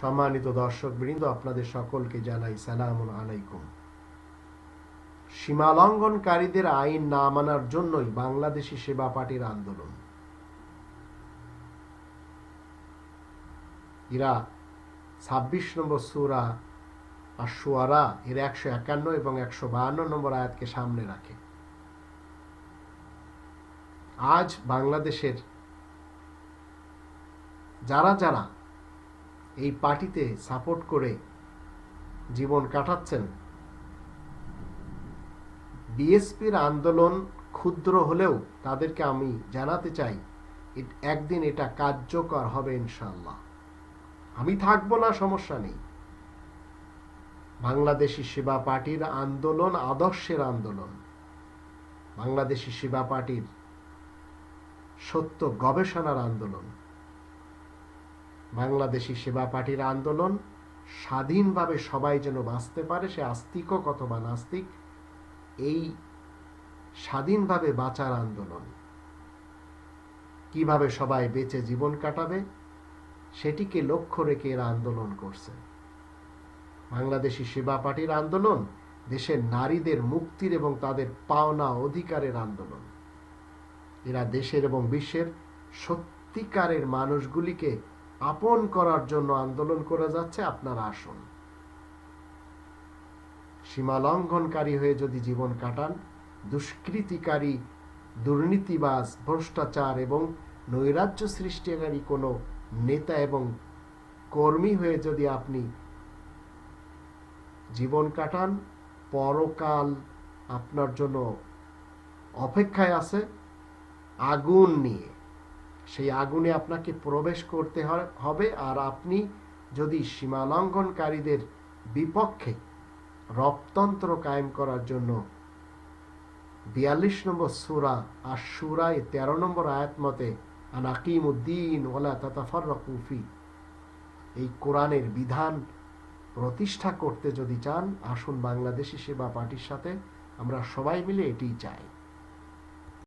সম্মানিত দর্শক বৃন্দ আপনাদের সকলকে জানাই সালাম আলাইকুম। সীমালঙ্ঘনকারীদের আইন না মানার জন্যই বাংলাদেশি সেবা পার্টির আন্দোলন। ইরা ছাব্বিশ নম্বর সুরা আর সুয়ারা এর একশো একান্ন এবং একশো বাহান্ন নম্বর আয়াতকে সামনে রাখে। আজ বাংলাদেশের যারা যারা এই পার্টিতে সাপোর্ট করে জীবন কাটাচ্ছেন, বিএসপির আন্দোলন ক্ষুদ্র হলেও তাদেরকে আমি জানাতে চাই একদিন এটা কার্যকর হবে ইনশাল্লাহ আমি থাকব না, সমস্যা নেই। বাংলাদেশি সেবা পার্টির আন্দোলন আদর্শের আন্দোলন। বাংলাদেশি সেবা পার্টির সত্য গবেষণার আন্দোলন। বাংলাদেশি সেবা পার্টির আন্দোলন স্বাধীনভাবে সবাই যেন বাঁচতে পারে, সে আস্তিক হোক অথবা নাস্তিক, এই স্বাধীনভাবে বাঁচার আন্দোলন। কীভাবে সবাই বেঁচে জীবন কাটাবে, সেটিকে লক্ষ্য রেখে এরা আন্দোলন করছে। বাংলাদেশি সেবা পার্টির আন্দোলন দেশের নারীদের মুক্তির এবং তাদের পাওনা অধিকারের আন্দোলন। এরা দেশের এবং বিশ্বের সত্যিকারের মানুষগুলিকে আপন করার জন্য আন্দোলন করে যাচ্ছে, আপনারা আসুন। সীমা লঙ্ঘনকারী হয়ে যদি জীবন কাটান, দুষ্কৃতিকারী, দুর্নীতিবাজ, ভ্রষ্টাচার এবং নৈরাজ্য সৃষ্টিকারী কোনো নেতা এবং কর্মী হয়ে যদি আপনি জীবন কাটান, পরকাল আপনার জন্য অপেক্ষায় আছে, আগুন নিয়ে। সেই আগুনে আপনাকে প্রবেশ করতে হবে আর আপনি যদি সীমালঙ্ঘনকারীদের বিপক্ষে রপ্তন্ত্র কায়েম করার জন্য বিয়াল্লিশ নম্বর সুরা আর সুরায় তেরো নম্বর আয়াত মতে আনাকিম উদ্দিন ওলা তাতাফর রকুফি এই কোরআনের বিধান প্রতিষ্ঠা করতে যদি চান, আসুন বাংলাদেশি সেবা পার্টির সাথে, আমরা সবাই মিলে এটি চাই।